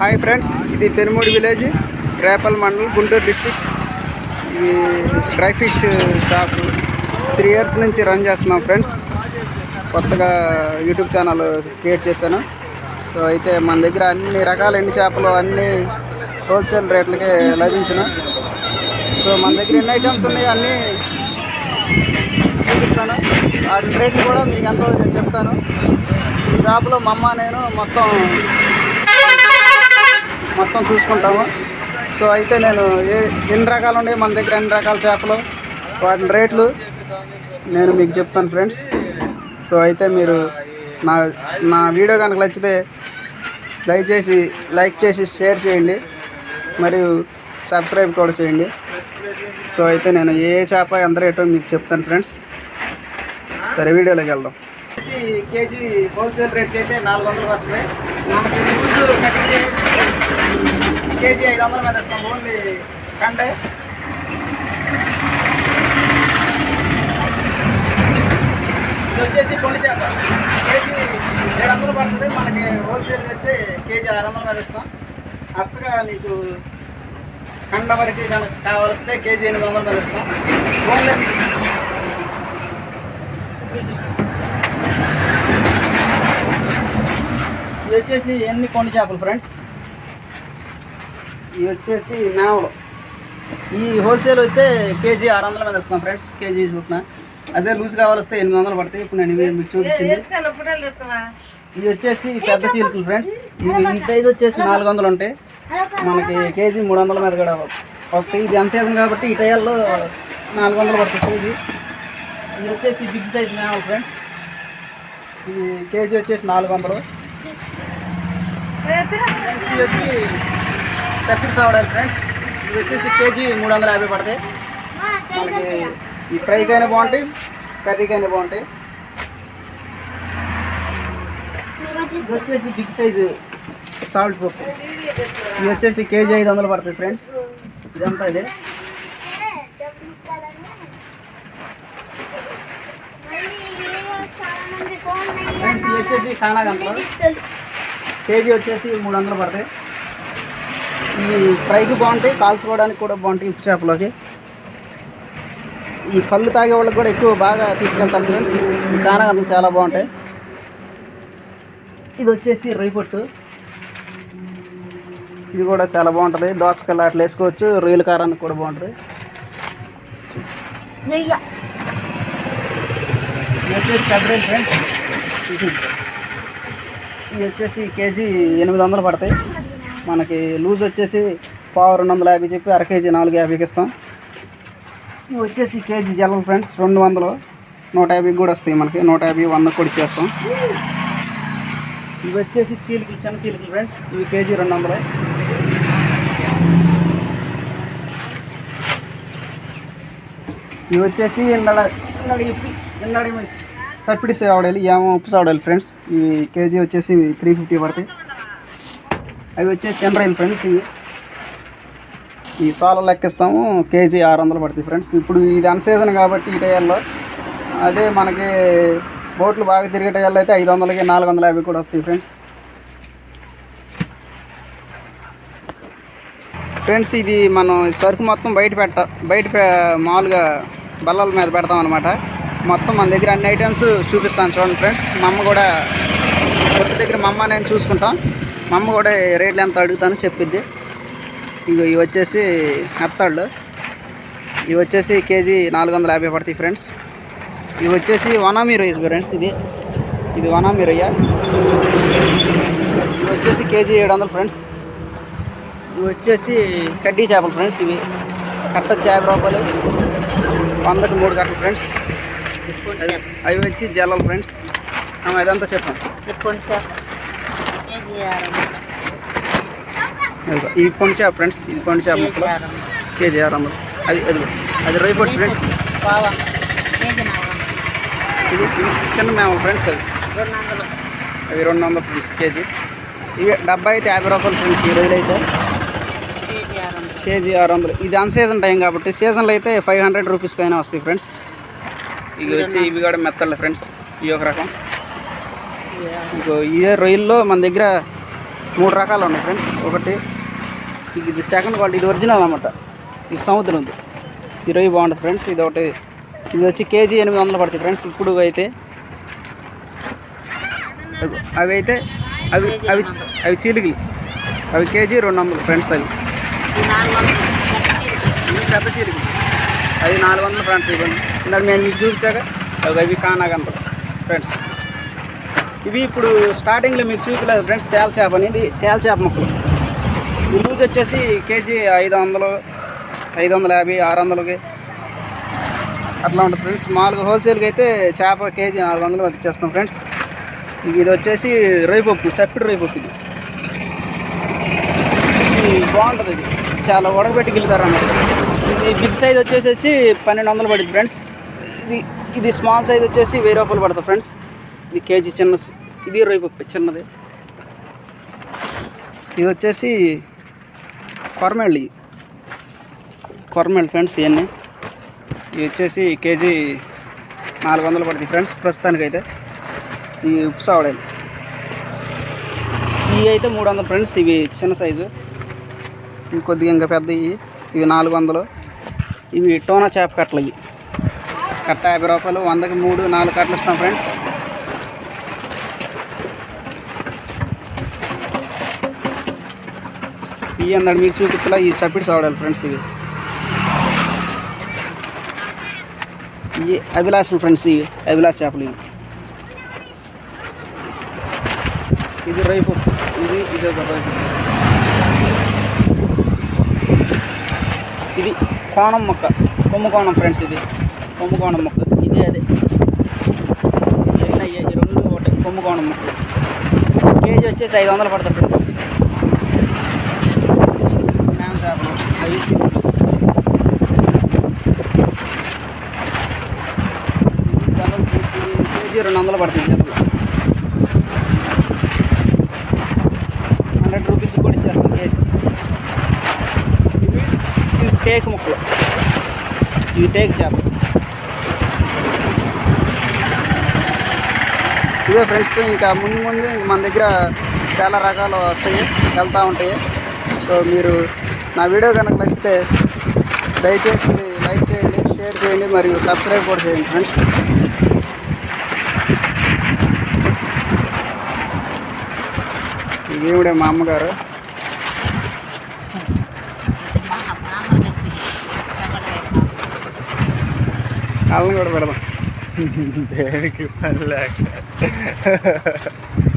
Hi friends ఇది Penumudi village Repalle mandal Guntur district. ఇది dry fish shop. Three years నుంచి రన్ చేస్తున్నాం ఫ్రెండ్స్. కొత్తగా యూట్యూబ్ ఛానల్ క్రియేట్ చేశాను. సో అయితే మన దగ్గర అన్ని రకాల ఎండి చేపలు అన్ని హోల్సేల్ రేట్లకే లభించిన. సో మన దగ్గర ఎన్ని ఐటమ్స్ ఉన్నాయి అన్నీ చూపిస్తాను. వాటి రేట్లు కూడా మీకు ఎంతో నేను చెప్తాను షాప్లో మా అమ్మ నేను మొత్తం మొత్తం చూసుకుంటాము. సో అయితే నేను ఏ ఎన్ని రకాలు ఉన్నాయి? మన దగ్గర ఎన్ని రకాల చేపలు? వాటి రేట్లు నేను మీకు చెప్తాను ఫ్రెండ్స్. సో అయితే మీరు నా నా వీడియో కనుక నచ్చితే దయచేసి లైక్ చేసి షేర్ చేయండి. మరియు సబ్స్క్రైబ్ కూడా చేయండి. సో అయితే నేను ఏ చేప ఎంత రేటో మీకు చెప్తాను ఫ్రెండ్స్. సరే వీడియోలోకి వెళ్దాం. కేజీ హోల్సేల్ రేట్కి అయితే నాలుగు వందలు వస్తుంది మనకి కటింగ్ చేసి కేజీ ఐదు వందల మీద ఇస్తాం ఓన్లీ కండే. ఇది వచ్చేసి కొండి చేప. కేజీ ఏడు వందలు పడుతుంది. మనకి హోల్సేల్ అయితే కేజీ ఆరు వందల మీద ఇస్తాం అచ్చగా నీకు కండ వరకు కనుక కావాల్సిందే కేజీ ఎనిమిది వందల మీద ఇస్తాం బోన్లెస్ ఇవి వచ్చేసి ఎన్ని కొండ చేపలు ఫ్రెండ్స్? ఇవి వచ్చేసి మేవలు ఈ హోల్సేల్ అయితే కేజీ ఆరు వందల మీద ఇస్తున్నాం ఫ్రెండ్స్ కేజీ చూస్తున్నా అదే లూజ్ కావాలిస్తే ఎనిమిది వందలు పడతాయి ఇప్పుడు నేను మీకు చూపించింది ఇవి వచ్చేసి పెద్ద చీలుకలు ఫ్రెండ్స్ ఇవి ఈ సైజ్ వచ్చేసి నాలుగు వందలు ఉంటాయి మనకి కేజీ మూడు వందల మీద కూడా వస్తాయి ఇది అన్ సీజన్ కాబట్టి ఈ టైల్లో నాలుగు వందలు పడుతుంది కేజీ ఇది వచ్చేసి బిగ్ సైజ్ మేవల్ ఫ్రెండ్స్ ఇది కేజీ వచ్చేసి నాలుగు వందలు వచ్చి చక్కెర సావడాలి ఫ్రెండ్స్ ఇది వచ్చేసి కేజీ మూడు వందల యాభై పడతాయి. మనకి ఈ ఫ్రైకైనా బాగుంటాయి కర్రీకైనా బాగుంటాయి. ఇది వచ్చేసి బిగ్ సైజు సాల్ట్ పప్పు. ఇది వచ్చేసి కేజీ ఐదు వందలు పడుతుంది ఫ్రెండ్స్ ఇదంతా ఇదే. ఫ్రెండ్స్ ఇది వచ్చేసి ఖానా గంటలు కేజీ వచ్చేసి మూడు వందలు పడతాయి. ఇవి ఫ్రైకి బాగుంటాయి కాల్చుకోవడానికి కూడా బాగుంటాయి ఉప్పు చేపలోకి. ఈ కళ్ళు తాగే వాళ్ళకి కూడా ఎక్కువ బాగా తీసుకెళ్తాను ఫ్రెండ్స్. ఈ కానగంటలు చాలా బాగుంటాయి. ఇది వచ్చేసి రొయ్యపట్టు ఇది కూడా చాలా బాగుంటుంది. దోసకాయలు అట్లా వేసుకోవచ్చు రొయ్యల కారానికి కూడా బాగుంటుంది. వచ్చేసి ఫ్రెండ్స్. ఇది వచ్చేసి కేజీ ఎనిమిది వందలు పడతాయి. మనకి లూజ్ వచ్చేసి పావు రెండు వందల యాభై చెప్పి అర కేజీ నాలుగు యాభైకి ఇస్తాం. ఇవి వచ్చేసి కేజీ జల్లలు ఫ్రెండ్స్ రెండు వందలు నూట యాభైకి కూడా వస్తాయి మనకి. నూట యాభై వంద కూడా ఇచ్చేస్తాం. ఇవి వచ్చేసి చీలికి చిన్న చీలికలు ఫ్రెండ్స్. ఇవి కేజీ రెండు వందలు ఇవి వచ్చేసి ఇందడ ఇందడి ఇందడి చప్పిడి సేవడాలి ఏమో ఉప్పు సేవడాలి ఫ్రెండ్స్. ఇవి కేజీ వచ్చేసి త్రీ ఫిఫ్టీ పడతాయి. అవి వచ్చేసి టెన్ ఫ్రెండ్స్ ఇవి. ఈ సోల లెక్కిస్తాము. కేజీ ఆరు వందలు పడుతుంది ఫ్రెండ్స్. ఇప్పుడు ఇది అన్సీజన్ కాబట్టి ఈ టైల్లో అదే మనకి బోట్లు బాగా తిరిగే టైల్లో అయితే ఐదు వందలకి నాలుగు వందల యాభై కూడా వస్తాయి ఫ్రెండ్స్. ఫ్రెండ్స్ ఇది మనం సరుకు మొత్తం బయట పెట్ట బయట మామూలుగా బల్లల మీద పెడతాం అనమాట మొత్తం మన దగ్గర అన్ని ఐటమ్స్ చూపిస్తాను చూడండి ఫ్రెండ్స్. మా అమ్మ కూడా కొట్టు దగ్గర మా అమ్మ నేను చూసుకుంటాం. మా అమ్మ కూడా రేట్లు ఎంత అడుగుతానో చెప్పిద్ది ఇగో ఇవి వచ్చేసి మెత్తళ్ళు ఇవి వచ్చేసి కేజీ నాలుగు వందల యాభై పడతాయి ఫ్రెండ్స్. ఇవి వచ్చేసి వనామీ రొయ్య ఫ్రెండ్స్ ఇది. ఇది వనామీ రొయ్య. ఇవి వచ్చేసి కేజీ ఏడు వందలు ఫ్రెండ్స్. ఇవి వచ్చేసి కడ్డీ చేపలు ఫ్రెండ్స్ ఇవి. కట్ట యాభై రూపాయలు. వందకి మూడు కట్టలు ఫ్రెండ్స్. అవి- వచ్చి జల్లలు ఫ్రెండ్స్. ఇదంతా చెప్పాం ఈ పొండి చేప ఫ్రెండ్స్ ఇది పొండి చేప ముక్కలు కేజీ ఆరు వందలు అది అది అది రొయ్య పొట్టు ఫ్రెండ్స్. ఇది ఇది చిన్న మేమ ఫ్రెండ్స్ అది. అవి రెండు వందలు ఫ్రెండ్స్ కేజీ. ఇవి డబ్బా అయితే యాభై రూపాయలు ఫ్రెండ్స్ ఈ రోజులు అయితే. కేజీ ఆరు వందలు ఇది అన్ సీజన్ టైం కాబట్టి సీజన్లో అయితే ఫైవ్ హండ్రెడ్ రూపీస్కి అయినా వస్తాయి ఫ్రెండ్స్. ఇవి వచ్చి ఇవి కూడా మెత్తలు ఫ్రెండ్స్. ఈ ఒక రకం. ఇంకో ఇదే రొయ్యల్లో మన దగ్గర మూడు రకాలు ఉన్నాయి ఫ్రెండ్స్. ఒకటి ఇది సెకండ్ క్వాలిటీ ఇది ఒరిజినల్ అనమాట ఇది సముద్రం ఉంది ఈ రొయ్య బాగుంటుంది ఫ్రెండ్స్. ఇది ఒకటి ఇది వచ్చి కేజీ ఎనిమిది వందలు పడుతుంది ఫ్రెండ్స్. ఇప్పుడు అయితే అవి అయితే అవి అవి అవి చీలికలు. అవి కేజీ రెండు వందలు ఫ్రెండ్స్ అవి. పెద్ద చీలికలు. అవి నాలుగు వందలు ఫ్రెండ్స్ ఇవ్వండి. ఇందాక మీకు చూపించాక అవి అవి కానాగంటారు ఫ్రెండ్స్. ఇవి ఇప్పుడు స్టార్టింగ్లో మీకు చూపిలేదు ఫ్రెండ్స్ తేల చేప అనేది తేల చేప ముక్కలు. ఈ లూజ్ వచ్చేసి కేజీ ఐదు వందలు ఐదు వందల యాభై ఆరు వందలకి అట్లా ఉంటుంది ఫ్రెండ్స్ మామూలుగా హోల్సేల్కి అయితే చేప కేజీ నాలుగు వందలు వచ్చేస్తాం ఫ్రెండ్స్ ఇది వచ్చేసి రొయ్యపప్పు చప్పిడి రొయ్యపప్పు ఇది. ఇది బాగుంటుంది ఇది. చాలా ఉడకబెట్టి గిలుతారు అన్నమాట. ఇది బిగ్ సైజ్ వచ్చేసి పన్నెండు వందలు పడుతుంది ఫ్రెండ్స్ ఇది ఇది స్మాల్ సైజ్ వచ్చేసి వెయ్యి రూపాయలు పడుతుంది ఫ్రెండ్స్ ఇది కేజీ చిన్న ఇది రొయ్యపప్పు చిన్నది. ఇది వచ్చేసి కొరమేళ్ళు ఇవి. కొరమేళ్ళు ఫ్రెండ్స్ ఇవన్నీ. ఇవి వచ్చేసి కేజీ నాలుగు వందలు పడుతుంది ఫ్రెండ్స్ ప్రస్తుతానికైతే. ఈ ఉప్పు సావడాలు. ఇవి అయితే మూడు వందలు ఫ్రెండ్స్ ఇవి చిన్న సైజు. ఇవి కొద్దిగా ఇంకా పెద్దవి. ఇవి నాలుగు వందలు. ఇవి టోనా చేప కట్టలు ఇవి. కట్ట యాభై రూపాయలు వందకి మూడు నాలుగు కట్టలు ఇస్తాం ఫ్రెండ్స్. ఇవి అన్నాడు మీకు చూపించలా? ఈ సపిడ్స్ ఆడాలి ఫ్రెండ్స్ ఇవి. ఇవి అభిలాషలు ఫ్రెండ్స్ ఇవి అభిలాష్ చేపలు ఇవి. ఇది రైపు ఇది ఇది ఒక రైపు ఇది కోణం మొక్క కొమ్ము కోణం ఫ్రెండ్స్ ఇది. కొమ్ము కోణం మొక్క ఇది అదే. ఈ రెండు ఒకటి కొమ్ము కోణం మొక్క కేజీ వచ్చేసి ఐదు వందలు పడుతుంది ఫ్రెండ్స్ మేమ చేపలు అవి కేజీ రెండు వందలు పడుతుంది చేపలు హండ్రెడ్ రూపీస్ కూడా ఇచ్చేస్తాం కేజీ. ఇవి టేక్ ముక్కలు. ఇవి టేక్ చేప. ఇవే ఫ్రెండ్స్ ఇంకా ముందు ముందు మన దగ్గర చాలా రకాలు వస్తాయి వెళ్తూ ఉంటాయి. సో మీరు నా వీడియో కనుక నచ్చితే దయచేసి లైక్ చేయండి షేర్ చేయండి మరియు సబ్స్క్రైబ్ కూడా చేయండి ఫ్రెండ్స్. ఈవిడే మా అమ్మగారు? వాళ్ళని కూడా పెడదాం. దేనికి పని లేక.